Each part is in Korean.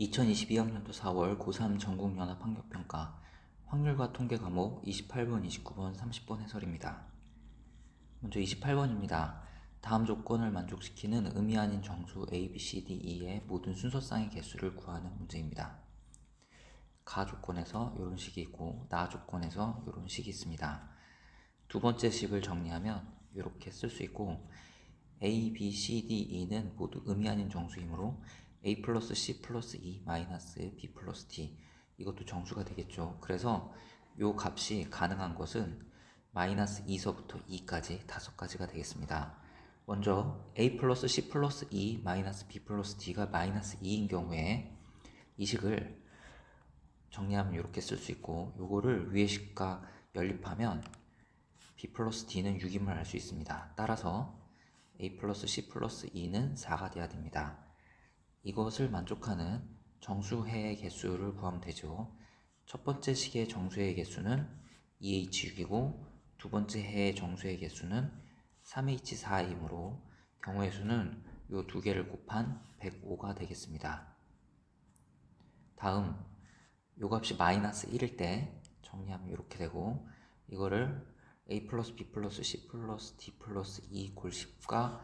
2022학년도 4월 고3 전국연합 학력평가 확률과 통계 과목 28번, 29번, 30번 해설입니다. 먼저 28번입니다. 다음 조건을 만족시키는 의미 아닌 정수 A, B, C, D, E의 모든 순서쌍의 개수를 구하는 문제입니다. 가 조건에서 이런 식이 있고 나 조건에서 이런 식이 있습니다. 두 번째 식을 정리하면 이렇게 쓸 수 있고 A, B, C, D, E는 모두 의미 아닌 정수이므로 A 플러스 C 플러스 E 마이너스 B 플러스 D 이것도 정수가 되겠죠. 그래서 요 값이 가능한 것은 마이너스 2서부터 2까지 다섯 가지가 되겠습니다. 먼저 A 플러스 C 플러스 E 마이너스 B 플러스 D가 마이너스 2인 경우에 이 식을 정리하면 이렇게 쓸 수 있고 요거를 위의 식과 연립하면 B 플러스 D는 6임을 알 수 있습니다. 따라서 A 플러스 C 플러스 E는 4가 돼야 됩니다. 이것을 만족하는 정수해의 개수를 구하면 되죠. 첫 번째 식의 정수해의 개수는 2H6이고 두 번째 해의 정수해의 개수는 3H4이므로 경우의 수는 이 두 개를 곱한 105가 되겠습니다. 다음 요 값이 마이너스 1일 때 정리하면 이렇게 되고 이거를 a 플러스 b 플러스 c 플러스 d 플러스 2 이퀄 10과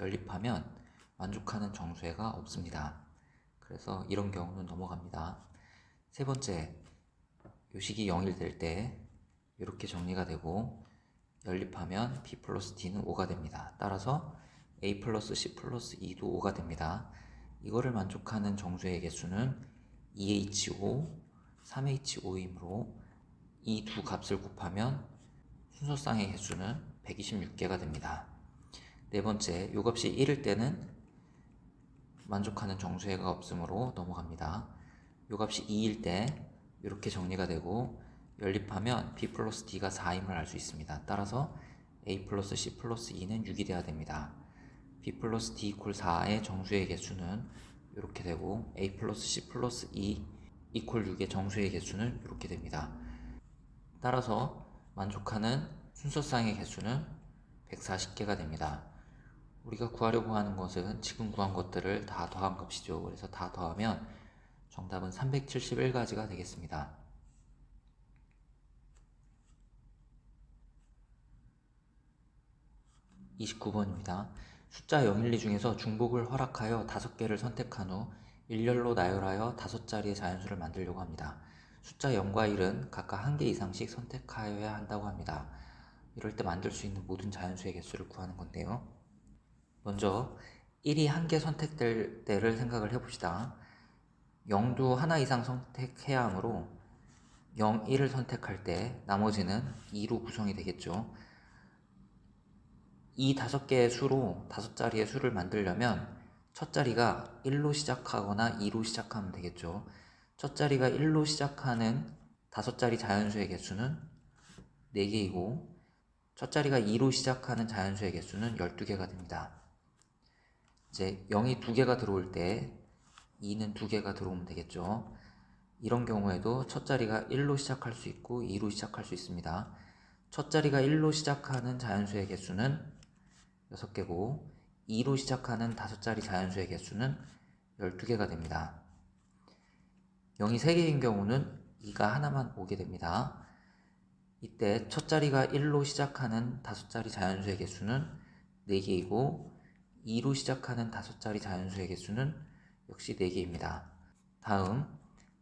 연립하면 만족하는 정수해가 없습니다. 그래서 이런 경우는 넘어갑니다. 세 번째, 요식이 0일 될때 이렇게 정리가 되고 연립하면 b 플러스 d는 5가 됩니다. 따라서 a 플러스 c 플러스 2도 5가 됩니다. 이거를 만족하는 정수의 개수는 2h5, 3h5이므로 이 두 값을 곱하면 순서쌍의 개수는 126개가 됩니다. 네 번째, 요 값이 1일 때는 만족하는 정수해가 없으므로 넘어갑니다. 요 값이 2일 때 이렇게 정리가 되고 연립하면 b 플러스 d가 4임을 알 수 있습니다. 따라서 a 플러스 c 플러스 2는 6이 돼야 됩니다. b 플러스 d 이퀄 4의 정수의 개수는 이렇게 되고 a 플러스 c 플러스 2 이퀄 6의 정수의 개수는 이렇게 됩니다. 따라서 만족하는 순서쌍의 개수는 140개가 됩니다. 우리가 구하려고 하는 것은 지금 구한 것들을 다 더한 값이죠. 그래서 다 더하면 정답은 371가지가 되겠습니다. 29번입니다. 숫자 0, 1, 2 중에서 중복을 허락하여 5개를 선택한 후 일렬로 나열하여 5자리의 자연수를 만들려고 합니다. 숫자 0과 1은 각각 한 개 이상씩 선택하여야 한다고 합니다. 이럴 때 만들 수 있는 모든 자연수의 개수를 구하는 건데요. 먼저 1이 한 개 선택될 때를 생각을 해봅시다. 0도 하나 이상 선택해야 하므로 0, 1을 선택할 때 나머지는 2로 구성이 되겠죠. 이 다섯 개의 수로 다섯 자리의 수를 만들려면 첫 자리가 1로 시작하거나 2로 시작하면 되겠죠. 첫 자리가 1로 시작하는 다섯 자리 자연수의 개수는 4개이고 첫 자리가 2로 시작하는 자연수의 개수는 12개가 됩니다. 이제 0이 2개가 들어올 때 2는 2개가 들어오면 되겠죠. 이런 경우에도 첫 자리가 1로 시작할 수 있고 2로 시작할 수 있습니다. 첫 자리가 1로 시작하는 자연수의 개수는 6개고 2로 시작하는 다섯 자리 자연수의 개수는 12개가 됩니다. 0이 3개인 경우는 2가 하나만 오게 됩니다. 이때 첫 자리가 1로 시작하는 다섯 자리 자연수의 개수는 4개이고 2로 시작하는 다섯 자리 자연수의 개수는 역시 4개입니다. 다음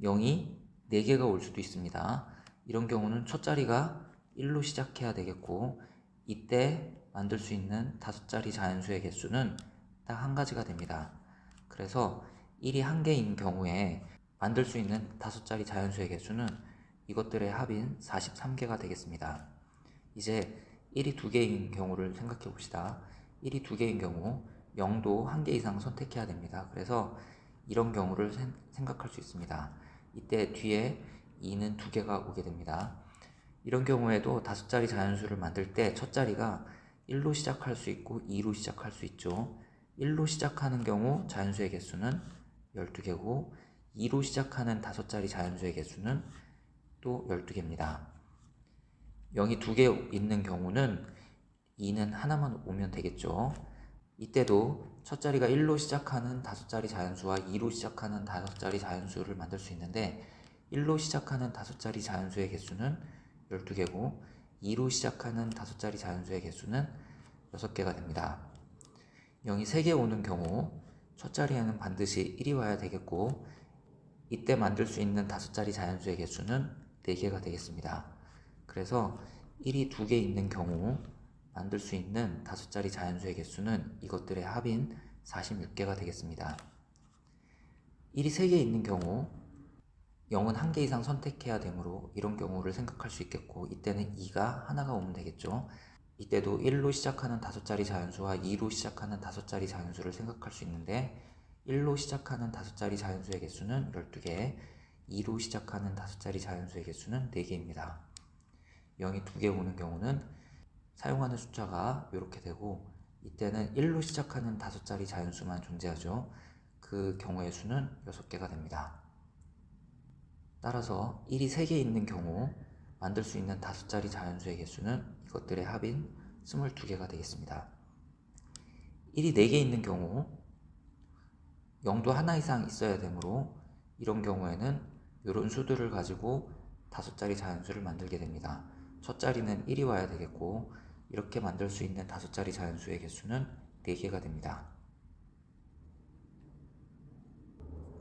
0이 4개가 올 수도 있습니다. 이런 경우는 첫 자리가 1로 시작해야 되겠고 이때 만들 수 있는 다섯 자리 자연수의 개수는 딱 한 가지가 됩니다. 그래서 1이 한 개인 경우에 만들 수 있는 다섯 자리 자연수의 개수는 이것들의 합인 43개가 되겠습니다. 이제 1이 두 개인 경우를 생각해 봅시다. 1이 두 개인 경우 0도 한 개 이상 선택해야 됩니다. 그래서 이런 경우를 생각할 수 있습니다. 이때 뒤에 2는 두 개가 오게 됩니다. 이런 경우에도 다섯 자리 자연수를 만들 때 첫 자리가 1로 시작할 수 있고 2로 시작할 수 있죠. 1로 시작하는 경우 자연수의 개수는 12개고 2로 시작하는 다섯 자리 자연수의 개수는 또 12개입니다. 0이 두 개 있는 경우는 2는 하나만 오면 되겠죠. 이때도 첫 자리가 1로 시작하는 다섯 자리 자연수와 2로 시작하는 다섯 자리 자연수를 만들 수 있는데 1로 시작하는 다섯 자리 자연수의 개수는 12개고 2로 시작하는 다섯 자리 자연수의 개수는 6개가 됩니다. 0이 3개 오는 경우 첫 자리에는 반드시 1이 와야 되겠고 이때 만들 수 있는 다섯 자리 자연수의 개수는 4개가 되겠습니다. 그래서 1이 2개 있는 경우 만들 수 있는 다섯 자리 자연수의 개수는 이것들의 합인 46개가 되겠습니다. 1이 3개 있는 경우 0은 한개 이상 선택해야 되므로 이런 경우를 생각할 수 있겠고 이때는 2가 하나가 오면 되겠죠. 이때도 1로 시작하는 다섯 자리 자연수와 2로 시작하는 다섯 자리 자연수를 생각할 수 있는데 1로 시작하는 다섯 자리 자연수의 개수는 12개, 2로 시작하는 다섯 자리 자연수의 개수는 4개입니다. 0이 2개 오는 경우는 사용하는 숫자가 이렇게 되고 이때는 1로 시작하는 다섯 자리 자연수만 존재하죠. 그 경우의 수는 6개가 됩니다. 따라서 1이 3개 있는 경우 만들 수 있는 다섯 자리 자연수의 개수는 이것들의 합인 22개가 되겠습니다. 1이 4개 있는 경우 0도 하나 이상 있어야 되므로 이런 경우에는 이런 수들을 가지고 다섯 자리 자연수를 만들게 됩니다. 첫 자리는 1이 와야 되겠고 이렇게 만들 수 있는 다섯 자리 자연수의 개수는 4개가 됩니다.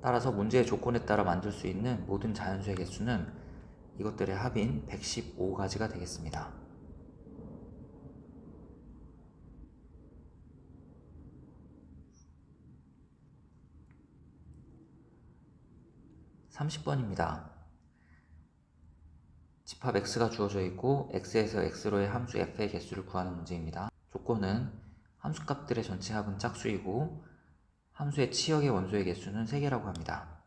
따라서 문제의 조건에 따라 만들 수 있는 모든 자연수의 개수는 이것들의 합인 115가지가 되겠습니다. 30번입니다. 집합 x가 주어져 있고 x에서 x로의 함수 f의 개수를 구하는 문제입니다. 조건은 함수 값들의 전체 합은 짝수이고 함수의 치역의 원소의 개수는 3개라고 합니다.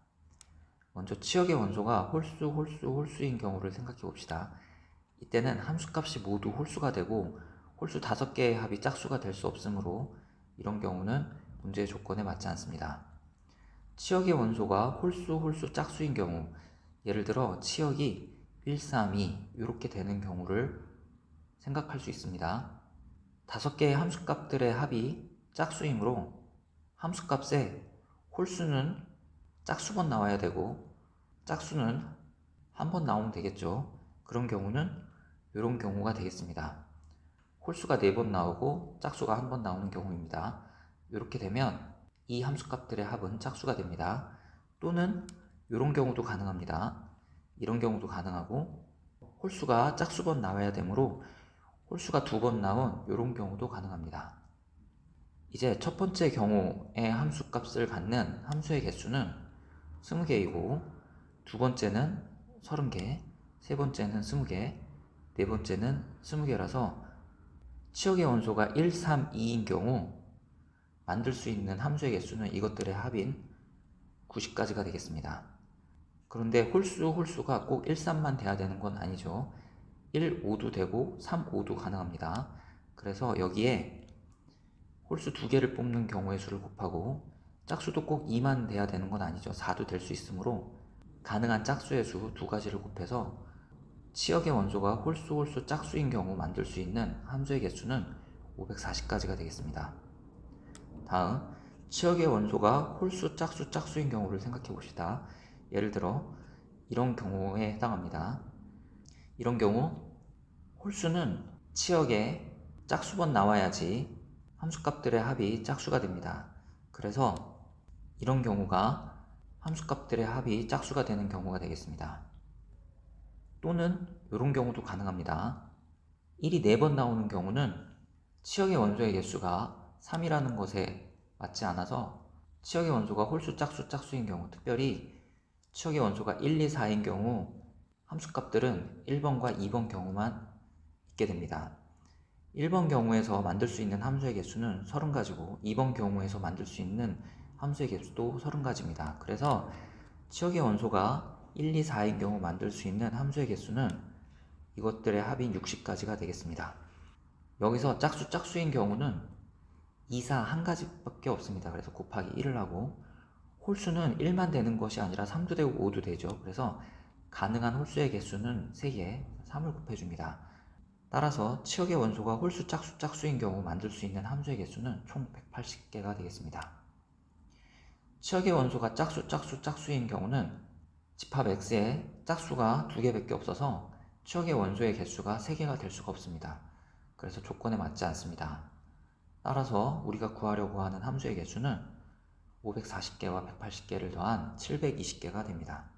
먼저 치역의 원소가 홀수, 홀수, 홀수인 경우를 생각해 봅시다. 이때는 함수값이 모두 홀수가 되고 홀수 5개의 합이 짝수가 될 수 없으므로 이런 경우는 문제의 조건에 맞지 않습니다. 치역의 원소가 홀수, 홀수, 짝수인 경우 예를 들어 치역이 1, 3, 2 이렇게 되는 경우를 생각할 수 있습니다. 다섯 개의 함수값들의 합이 짝수이므로 함수값에 홀수는 짝수번 나와야 되고 짝수는 한 번 나오면 되겠죠. 그런 경우는 이런 경우가 되겠습니다. 홀수가 네 번 나오고 짝수가 한 번 나오는 경우입니다. 이렇게 되면 이 함수값들의 합은 짝수가 됩니다. 또는 이런 경우도 가능합니다. 이런 경우도 가능하고 홀수가 짝수번 나와야 되므로 홀수가 두 번 나온 이런 경우도 가능합니다. 이제 첫 번째 경우의 함수 값을 갖는 함수의 개수는 20개이고 두 번째는 30개, 세 번째는 20개, 네 번째는 20개라서 치역의 원소가 1, 3, 2인 경우 만들 수 있는 함수의 개수는 이것들의 합인 90가지가 되겠습니다. 그런데 홀수, 홀수가 꼭 1, 3만 돼야 되는 건 아니죠. 1, 5도 되고 3, 5도 가능합니다. 그래서 여기에 홀수 두 개를 뽑는 경우의 수를 곱하고 짝수도 꼭 2만 돼야 되는 건 아니죠. 4도 될 수 있으므로 가능한 짝수의 수 두 가지를 곱해서 치역의 원소가 홀수, 홀수, 짝수인 경우 만들 수 있는 함수의 개수는 540가지가 되겠습니다. 다음, 치역의 원소가 홀수, 짝수, 짝수인 경우를 생각해 봅시다. 예를 들어 이런 경우에 해당합니다. 이런 경우 홀수는 치역에 짝수번 나와야지 함수값들의 합이 짝수가 됩니다. 그래서 이런 경우가 함수값들의 합이 짝수가 되는 경우가 되겠습니다. 또는 이런 경우도 가능합니다. 1이 4번 나오는 경우는 치역의 원소의 개수가 3이라는 것에 맞지 않아서 치역의 원소가 홀수, 짝수, 짝수인 경우 특별히 치역의 원소가 1, 2, 4인 경우 함수값들은 1번과 2번 경우만 있게 됩니다. 1번 경우에서 만들 수 있는 함수의 개수는 30가지고 2번 경우에서 만들 수 있는 함수의 개수도 30가지입니다. 그래서 치역의 원소가 1, 2, 4인 경우 만들 수 있는 함수의 개수는 이것들의 합인 60가지가 되겠습니다. 여기서 짝수 짝수인 경우는 2, 4 한 가지밖에 없습니다. 그래서 곱하기 1을 하고 홀수는 1만 되는 것이 아니라 3도 되고 5도 되죠. 그래서 가능한 홀수의 개수는 3개, 3을 곱해줍니다. 따라서 치역의 원소가 홀수 짝수 짝수인 경우 만들 수 있는 함수의 개수는 총 180개가 되겠습니다. 치역의 원소가 짝수 짝수 짝수인 경우는 집합 x에 짝수가 두 개밖에 없어서 치역의 원소의 개수가 3개가 될 수가 없습니다. 그래서 조건에 맞지 않습니다. 따라서 우리가 구하려고 하는 함수의 개수는 540개와 180개를 더한 720개가 됩니다.